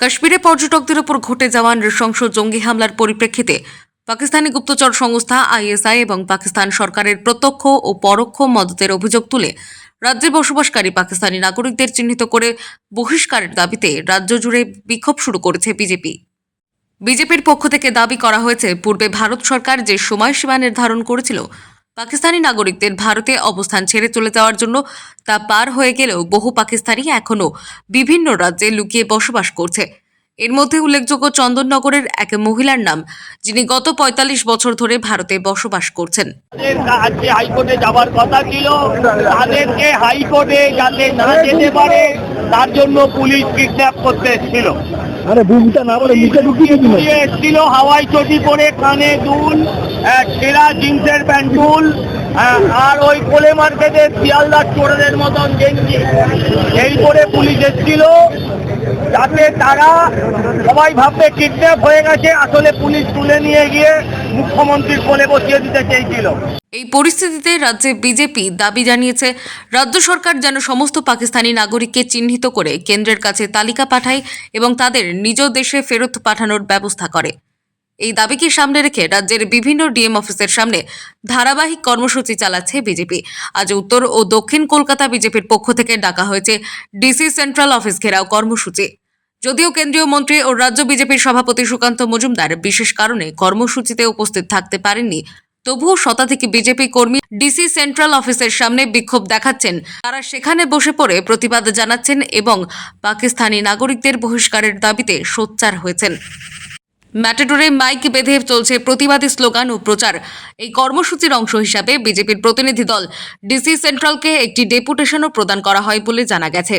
কাশ্মীরে পর্যটকদের ওপর ঘটে যাওয়া নৃশংস জঙ্গি হামলার পরিপ্রেক্ষিতে পাকিস্তানি গুপ্তচর সংস্থা আইএসআই এবং পাকিস্তান সরকারের প্রত্যক্ষ ও পরোক্ষ মদতের অভিযোগ তুলে রাজ্যে বসবাসকারী পাকিস্তানি নাগরিকদের চিহ্নিত করে বহিষ্কারের দাবিতে রাজ্য জুড়ে বিক্ষোভ শুরু করেছে বিজেপি। বিজেপির পক্ষ থেকে দাবি করা হয়েছে, পূর্বে ভারত সরকার যে সময়সীমা নির্ধারণ করেছিল পাকিস্তানি নাগরিকদের ভারতে অবস্থান ছেড়ে চলে যাওয়ার জন্য তা পার হয়ে গেলেও বহু পাকিস্তানি এখনও বিভিন্ন রাজ্যে লুকিয়ে বসবাস করছে। এর মধ্যে উল্লেখযোগ্য চন্দননগরের এক মহিলার নাম, যিনি গত পঁয়তাল্লিশ বছর ধরে ভারতে বসবাস করছেন। হাইকোর্টে যাবার কথা ছিল। তাদেরকে হাইকোর্টে যাতে না যেতে পারে তার জন্য পুলিশ কিডন্যাপ করতে এসেছিল। আরে বুমটা না বলে মুখে ঢুকিয়ে দিয়ে এসেছিল হাওয়াই চটি পরে কানে দুল সেরা জিন্সের প্যান্ট দুল আহ, আর ওই কোলে মার্কেটের শিয়ালদার চোরদের মতন গেঞ্জি। এই করে পুলিশ এসেছিল। যাতে তারা সবাই ভাববে কিডন্যাপ হয়ে গেছে, আসলে পুলিশ তুলে নিয়ে গিয়ে মুখ্যমন্ত্রীর কোলে বসিয়ে দিতে চেয়েছিল। এই পরিস্থিতিতে রাজ্যে বিজেপি দাবি জানিয়েছে, রাজ্য সরকার যেন সমস্ত পাকিস্তানি নাগরিককে চিহ্নিত করে কেন্দ্রের কাছে তালিকা পাঠায় এবং তাদের নিজ দেশে ফেরত পাঠানোর ব্যবস্থা করে। এই দাবিকে সামনে রেখে রাজ্যের বিভিন্ন ডিএম অফিসের সামনে ধারাবাহিক কর্মসূচি চালাচ্ছে বিজেপি আজ উত্তর ও দক্ষিণ কলকাতা বিজেপির পক্ষ থেকে ডাকা হয়েছে ডিসি সেন্ট্রাল অফিস ঘেরাও কর্মসূচি। যদিও কেন্দ্রীয় মন্ত্রী ও রাজ্য বিজেপির সভাপতি সুকান্ত মজুমদার বিশেষ কারণে কর্মসূচিতে উপস্থিত থাকতে পারেননি, তবুও শতাধিক বিজেপি কর্মী ডিসি সেন্ট্রাল অফিসের সামনে বিক্ষোভ দেখাচ্ছেন। তারা সেখানে বসে পড়ে প্রতিবাদ জানাচ্ছেন এবং পাকিস্তানি নাগরিকদের বহিষ্কারের দাবিতে সোচ্চার হয়েছেন। ম্যাটাডোরে মাইক বেঁধে চলছে প্রতিবাদী স্লোগান ও প্রচার। এই কর্মসূচির অংশ হিসাবে বিজেপির প্রতিনিধি দল ডিসি সেন্ট্রালকে একটি ডেপুটেশনও প্রদান করা হয় বলে জানা গেছে।